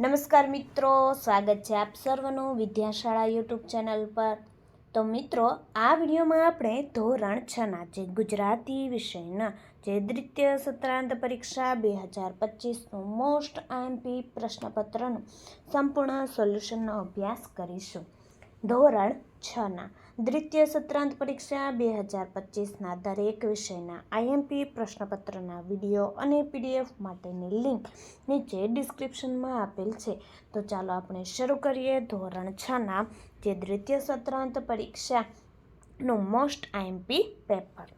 નમસ્કાર મિત્રો, સ્વાગત છે આપ સર્વનું વિદ્યાશાળા યુટ્યુબ ચેનલ પર. તો મિત્રો, આ વિડીયોમાં આપણે ધોરણ છના જે ગુજરાતી વિષયના જે દ્વિતીય સત્રાંત પરીક્ષા બે હજાર પચીસનું મોસ્ટ આઈએમપી પ્રશ્નપત્રનું સંપૂર્ણ સોલ્યુશનનો અભ્યાસ કરીશું. ધોરણ છના દ્વિતીય સત્રાંત પરીક્ષા બે હજાર પચીસના દરેક વિષયના આઈએમપી પ્રશ્નપત્રના વીડિયો અને પીડીએફ માટેની લિંક નીચે ડિસ્ક્રિપ્શનમાં આપેલ છે. તો ચાલો આપણે શરૂ કરીએ ધોરણ છના જે દ્વિતીય સત્રાંત પરીક્ષાનું મોસ્ટ આઈએમપી પેપર.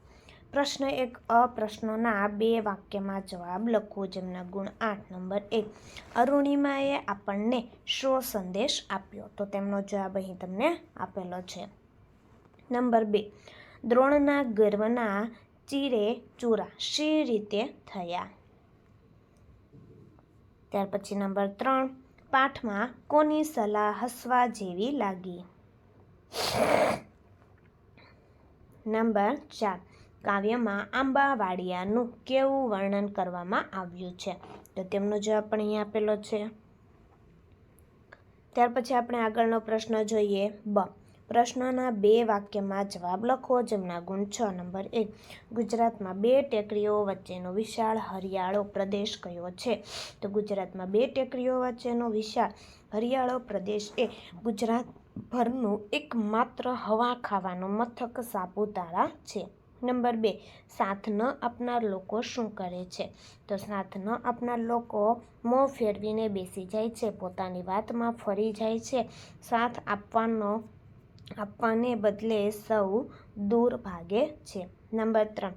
પ્રશ્ન એક, અ પ્રશ્નોના બે વાક્યમાં જવાબ લખવો જેમના ગુણ આઠ, નંબર એક. અરુણિમાએ આપણને શો સંદેશ આપ્યો? તો તેમનો જવાબ અહીં તમને આપેલો છે. નંબર બે. દ્રોણના ગર્વના ચીરે ચૂરા શી રીતે થયા? ત્યાર પછી નંબર ત્રણ. પાઠમાં કોની સલાહ હસવા જેવી લાગી? નંબર ચાર. કાવ્યમાં આંબાવાડિયાનું કેવું વર્ણન કરવામાં આવ્યું છે? તો તેમનો જવાબ પણ અહીં આપેલો છે. ત્યાર પછી આપણે આગળનો પ્રશ્ન જોઈએ. બ. પ્રશ્નના બે વાક્યમાં જવાબ લખો. જેમના ગુણ છ, નંબર એક. ગુજરાતમાં બે ટેકરીઓ વચ્ચેનો વિશાળ હરિયાળો પ્રદેશ કયો છે? તો ગુજરાતમાં બે ટેકરીઓ વચ્ચેનો વિશાળ હરિયાળો પ્રદેશ એ ગુજરાતભરનું એકમાત્ર હવા ખાવાનું મથક સાપુતારા છે. નંબર બે. સાથ ન આપનાર લોકો શું કરે છે? તો સાથ ન આપનાર લોકો મોં ફેરવીને બેસી જાય છે, પોતાની વાતમાં ફરી જાય છે. સાથ આપવાનો આપવાને બદલે સૌ દૂર ભાગે છે. નંબર ત્રણ.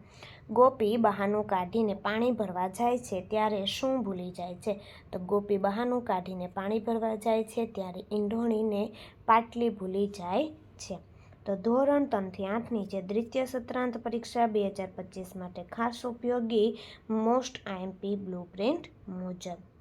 ગોપી બહાનું કાઢીને પાણી ભરવા જાય છે ત્યારે શું ભૂલી જાય છે? તો ગોપી બહાનું કાઢીને પાણી ભરવા જાય છે ત્યારે ઈંઢોણીને પાટલી ભૂલી જાય છે. તો ધોરણ ત્રણથી આઠની જે દ્વિતીય સત્રાંત પરીક્ષા બે હજાર પચીસ માટે ખાસ ઉપયોગી મોસ્ટ આઈએમપી બ્લુ પ્રિન્ટ મુજબ.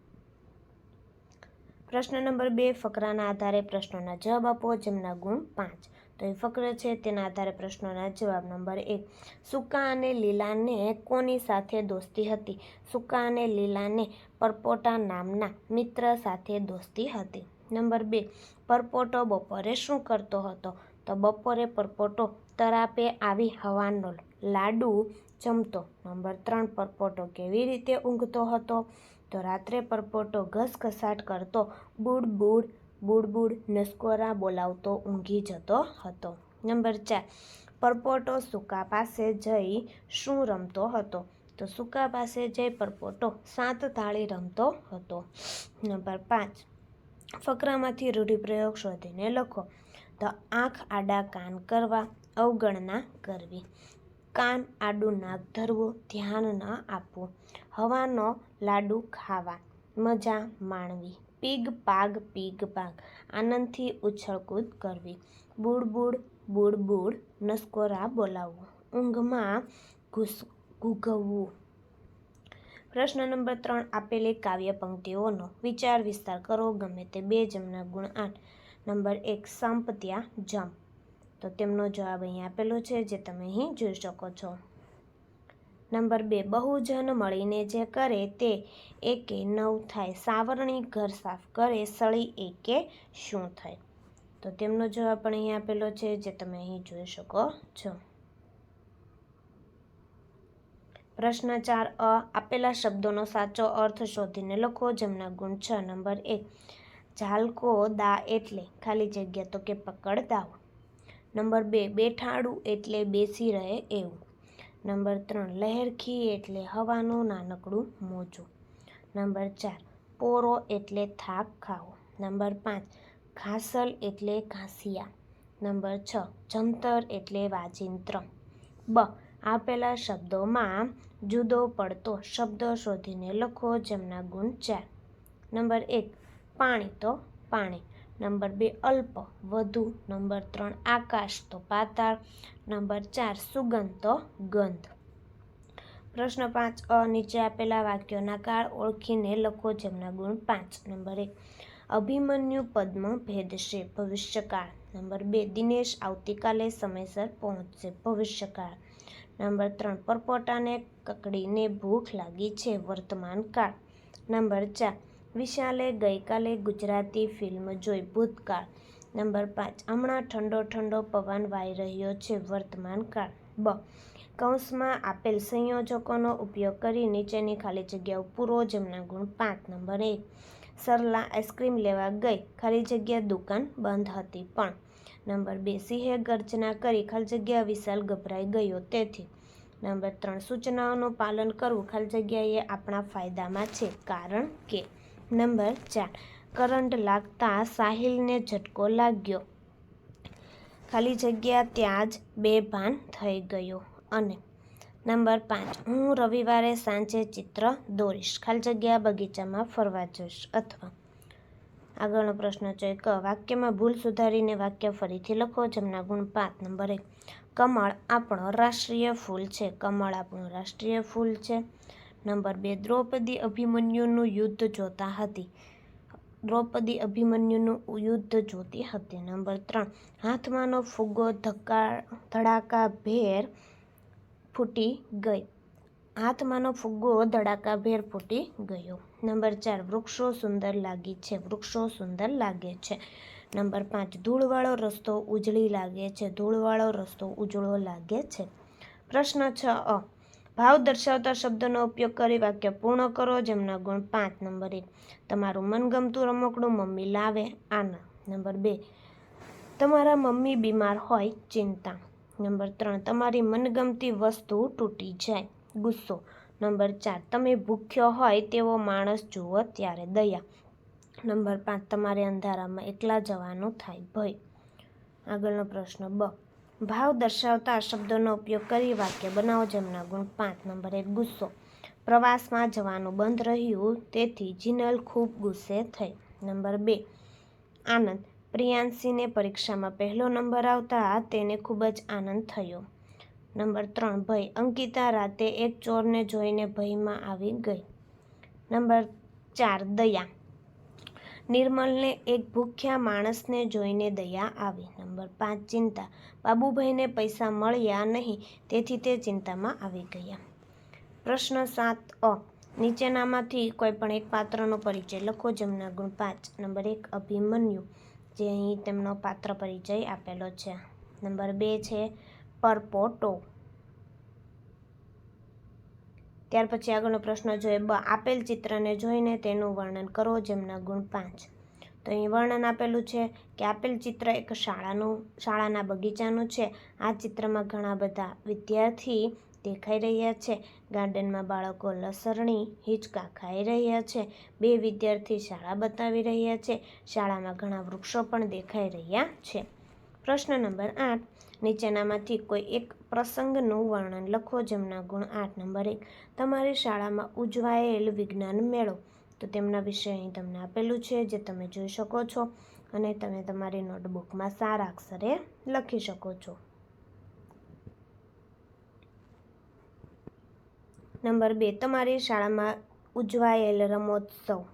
પ્રશ્ન નંબર બે, ફકરાના આધારે પ્રશ્નોના જવાબ આપો, જેમના ગુણ પાંચ. તો એ ફકર છે, તેના આધારે પ્રશ્નોના જવાબ નંબર એક. સુકા અને લીલાને કોની સાથે દોસ્તી હતી? સુકા અને લીલાને પરપોટા નામના મિત્ર સાથે દોસ્તી હતી. નંબર બે, પરપોટો બપોરે શું કરતો હતો? તો બપોરે પરપોટો તરાપે આવી હવાનો લાડુ જમતો. નંબર ત્રણ, પરપોટો કેવી રીતે ઊંઘતો હતો? તો રાત્રે પરપોટો ઘસઘસાટ કરતો બુડ બુડ બુડ બુડ નસકોરા બોલાવતો ઊંઘી જતો હતો. નંબર ચાર, પરપોટો સુકા પાસે જઈ શું રમતો હતો? તો સુકા પાસે જઈ પરપોટો સાત તાળી રમતો હતો. નંબર પાંચ, ફકરામાંથી રૂઢિપ્રયોગ શોધીને લખો. તો આંખ આડા કાન કરવા અવગણના કરવી. કાન આડું નાક ધરવું, ધ્યાન ન આપવું. હવાનો લાડુ ખાવા, મજા માણવી. પીગ પાગ પીગ પાગ આનંદથી ઉછળકૂદ કરવી. બુડબુડ બુડ બુડ બુડ, નસકોરા બોલાવવું. ઊંઘમાં ઘૂસ, ઘૂઘવવું. પ્રશ્ન નંબર ત્રણ, આપેલી કાવ્ય પંક્તિઓનો વિચાર વિસ્તાર કરો ગમે તે. બે જમના ગુણ. આઠ. નંબર એક, સંપત્યા જમ્પ જમ તો તેમનો જવાબ અહીં આપેલો છે, જે તમે અહીં જોઈ શકો છો. નંબર બે, બહુજન મળીને જે કરે તે એકે નવ થાય. સાવરણી ઘર સાફ કરે, સળી એકે શું થાય? તો તેમનો જવાબ પણ અહીં આપેલો છે, જે તમે અહીં જોઈ શકો છો. પ્રશ્ન ચાર, અ, આપેલા શબ્દોનો સાચો અર્થ શોધીને લખો જેમના ગુણ છ. નંબર એક, ઝાલકો દા એટલે, ખાલી જગ્યા તો કે પકડ દાવ નંબર બે, બેઠાડું એટલે બેસી રહે એવું. નંબર ત્રણ લહેરખી એટલે હવાનું નાનકડું મોજું. નંબર ચાર, પોરો એટલે થાક ખાવો. નંબર પાંચ, ઘાસલ એટલે ઘાસિયા. નંબર છ, જંતર એટલે વાજિંત્ર. બ, આપેલા શબ્દોમાં જુદો પડતો શબ્દ શોધીને લખો જેમના ગુણ ચાર. નંબર એક, પાણી તો પાણી. નંબર બે, અલ્પ, વધુ, નંબર ત્રણ, આકાશ, તો પાતાળ, નંબર ચાર, સુગંધ, તો ગંધ. પ્રશ્ન પાંચ, અ, નીચે આપેલા વાક્યોના કાળ ઓળખીને લખો જેમના ગુણ પાંચ. નંબર એક, અભિમન્યુ પદ્મ ભેદશે ભવિષ્યકાળ. નંબર બે, દિનેશ આવતીકાલે સમયસર પહોંચશે ભવિષ્યકાળ. નંબર ત્રણ, પરપોટાને કકડીને ભૂખ લાગી છે વર્તમાન કાળ. નંબર ચાર વિશાલે ગઈકાલે ગુજરાતી ફિલ્મ જોઈ ભૂતકાળ. નંબર પાંચ, હમણાં ઠંડો ઠંડો પવન વાઈ રહ્યો છે વર્તમાન કાળ. બ, કૌંસમાં આપેલ સંયોજકોનો ઉપયોગ કરી નીચેની ખાલી જગ્યાઓ પૂરો જેમના ગુણ પાંચ. નંબર એક, સરલા આઈસ્ક્રીમ લેવા ગઈ. ખાલી જગ્યા દુકાન બંધ હતી પણ. નંબર બે, સિંહે ગર્જના કરી ખાલી જગ્યા વિશાલ ગભરાઈ ગયો તેથી. નંબર ત્રણ, સૂચનાઓનું પાલન કરવું ખાલી જગ્યાએ આપણા ફાયદામાં છે. કારણ કે નંબર ચાર. કરંટ લાગતા સાહિલને ઝટકો લાગ્યો. ખાલી જગ્યા ત્યાં જ બેભાન થઈ ગયો. અને નંબર પાંચ. હું રવિવારે સાંજે ચિત્ર દોરીશ. ખાલી જગ્યા બગીચામાં ફરવા જઈશ. અથવા આગળનો પ્રશ્ન છે ક. વાક્યમાં ભૂલ સુધારીને વાક્ય ફરીથી લખો. જેમના ગુણ પાંચ. નંબર એક. કમળ આપણો રાષ્ટ્રીય ફૂલ છે. કમળ આપણું રાષ્ટ્રીય ફૂલ છે. નંબર બે, દ્રૌપદી અભિમન્યુનું યુદ્ધ જોતા હતી. દ્રૌપદી અભિમન્યુનું યુદ્ધ જોતી હતી. નંબર ત્રણ, હાથમાંનો ફુગ્ગો ધક્કા, ધડાકા ભેર ફૂટી ગઈ. હાથમાંનો ફુગ્ગો ધડાકા ભેર ફૂટી ગયો. નંબર ચાર, વૃક્ષો સુંદર લાગી છે. વૃક્ષો સુંદર લાગે છે. નંબર પાંચ, ધૂળવાળો રસ્તો ઉજળી લાગે છે. ધૂળવાળો રસ્તો ઉજળો લાગે છે. પ્રશ્ન છ અ ભાવ દર્શાવતા શબ્દનો ઉપયોગ કરી વાક્ય પૂર્ણ કરો, જેમના ગુણ પાંચ નંબર એક. તમારું મનગમતું રમકડું મમ્મી લાવે, આના. નંબર બે, તમારા મમ્મી બીમાર હોય, ચિંતા. નંબર ત્રણ, તમારી મનગમતી વસ્તુ તૂટી જાય, ગુસ્સો. નંબર ચાર, તમે ભૂખ્યો હોય તેવો માણસ જુઓ ત્યારે દયા. નંબર પાંચ, તમારે અંધારામાં એકલા જવાનું થાય ભય. આગળનો પ્રશ્ન બ ભાવ દર્શાવતા શબ્દોનો ઉપયોગ કરી વાક્ય બનાવો જેમના ગુણ પાંચ નંબર એક ગુસ્સો. પ્રવાસમાં જવાનું બંધ રહ્યું, તેથી જીનલ ખૂબ ગુસ્સે થઈ. નંબર બે, આનંદ. પ્રિયાંશીને પરીક્ષામાં પહેલો નંબર આવતા તેને ખૂબ જ આનંદ થયો. નંબર ત્રણ ભય અંકિતા રાતે એક ચોરને જોઈને ભયમાં આવી ગઈ. નંબર ચાર, દયા. નિર્મલને એક ભૂખ્યા માણસને જોઈને દયા આવી. નંબર પાંચ, ચિંતા. બાબુભાઈને પૈસા મળ્યા નહીં, તેથી તે ચિંતામાં આવી ગયા. પ્રશ્ન સાત, અ. નીચેનામાંથી કોઈ પણ એક પાત્રનો પરિચય લખો જેમના ગુણ પાંચ. નંબર એક, અભિમન્યુ, જે અહીં તેમનો પાત્ર પરિચય આપેલો છે. નંબર બે છે, પરપોટો. ત્યાર પછી આગળનો પ્રશ્ન જોઈએ બ આપેલ ચિત્રને જોઈને તેનું વર્ણન કરો જેમના ગુણ પાંચ. તો અહીં વર્ણન આપેલું છે કે આપેલ ચિત્ર એક શાળાનું, શાળાના બગીચાનું છે. આ ચિત્રમાં ઘણા બધા વિદ્યાર્થી દેખાઈ રહ્યા છે. ગાર્ડનમાં બાળકો લસરણી, હિંચકા ખાઈ રહ્યા છે. બે વિદ્યાર્થી શાળા બતાવી રહ્યા છે. શાળામાં ઘણા વૃક્ષો પણ દેખાઈ રહ્યા છે. પ્રશ્ન નંબર આઠ. નીચેનામાંથી કોઈ એક પ્રસંગનું વર્ણન લખો જેમના ગુણ આઠ, નંબર એક. તમારી શાળામાં ઉજવાયેલ વિજ્ઞાન મેળો. તો તેમના વિશે અહીં તમને આપેલું છે જે તમે જોઈ શકો છો અને તમે તમારી નોટબુકમાં સારા અક્ષરે લખી શકો છો. નંબર બે. તમારી શાળામાં ઉજવાયેલ રમોત્સવ.